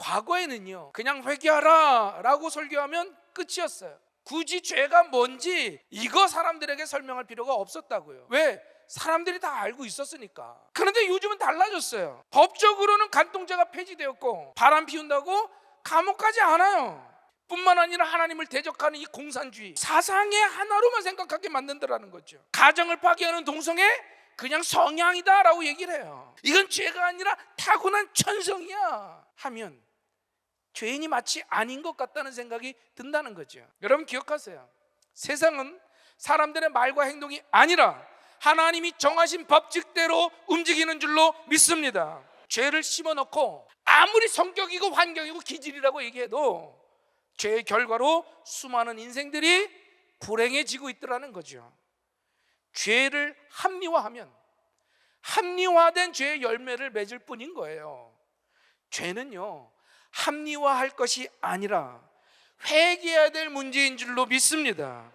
과거에는요 그냥 회개하라 라고 설교하면 끝이었어요. 굳이 죄가 뭔지 이거 사람들에게 설명할 필요가 없었다고요. 왜? 사람들이 다 알고 있었으니까. 그런데 요즘은 달라졌어요. 법적으로는 간통죄가 폐지되었고 바람 피운다고 감옥 가지 않아요. 뿐만 아니라 하나님을 대적하는 이 공산주의 사상의 하나로만 생각하게 만든다라는 거죠. 가정을 파괴하는 동성애 그냥 성향이다라고 얘기를 해요. 이건 죄가 아니라 타고난 천성이야 하면 죄인이 마치 아닌 것 같다는 생각이 든다는 거죠 여러분 기억하세요 세상은 사람들의 말과 행동이 아니라 하나님이 정하신 법칙대로 움직이는 줄로 믿습니다 죄를 심어 넣고 아무리 성격이고 환경이고 기질이라고 얘기해도 죄의 결과로 수많은 인생들이 불행해지고 있더라는 거죠. 죄를 합리화하면 합리화된 죄의 열매를 맺을 뿐인 거예요. 죄는요, 합리화할 것이 아니라 회개해야 될 문제인 줄로 믿습니다.